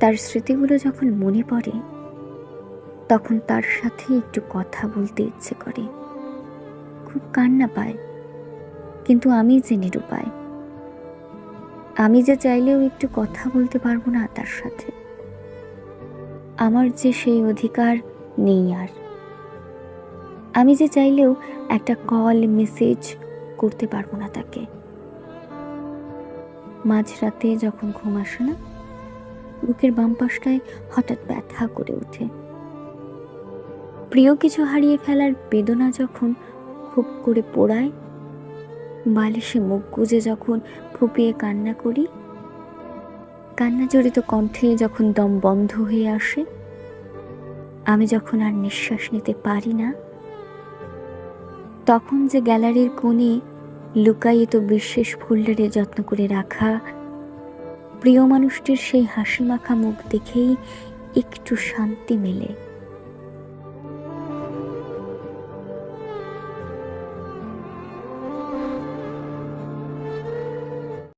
তার স্মৃতিগুলো যখন মনে পড়ে, তখন তার সাথে একটু কথা বলতে ইচ্ছে করে। খুব কান্না পায়, কিন্তু আমি যে নিরুপায়। আমি যে চাইলেও একটু কথা বলতে পারব না তার সাথে। আমার যে সেই অধিকার নেই আর। আমি যে চাইলেও একটা কল মেসেজ করতে পারব না তাকে। মাঝরাতে যখন ঘুম আসে না বুকের বাম পাশটায় হঠাৎ ব্যথা করে ওঠে। প্রিয় কিছু হারিয়ে ফেলার বেদনা যখন খুব করে পোড়ায়, বালিশে মুখ গুজে যখন ফুপিয়ে কান্না করি কান্না জড়িত কণ্ঠে যখন দম বন্ধ হয়ে আসে, আমি যখন আর নিঃশ্বাস নিতে পারি না, তখন যে গ্যালারির কোণে লুকায়িত বিশেষ ফোল্ডারে যত্ন করে রাখা প্রিয় মানুষটির সেই হাসি মাখা মুখ দেখেই একটু শান্তি মেলে।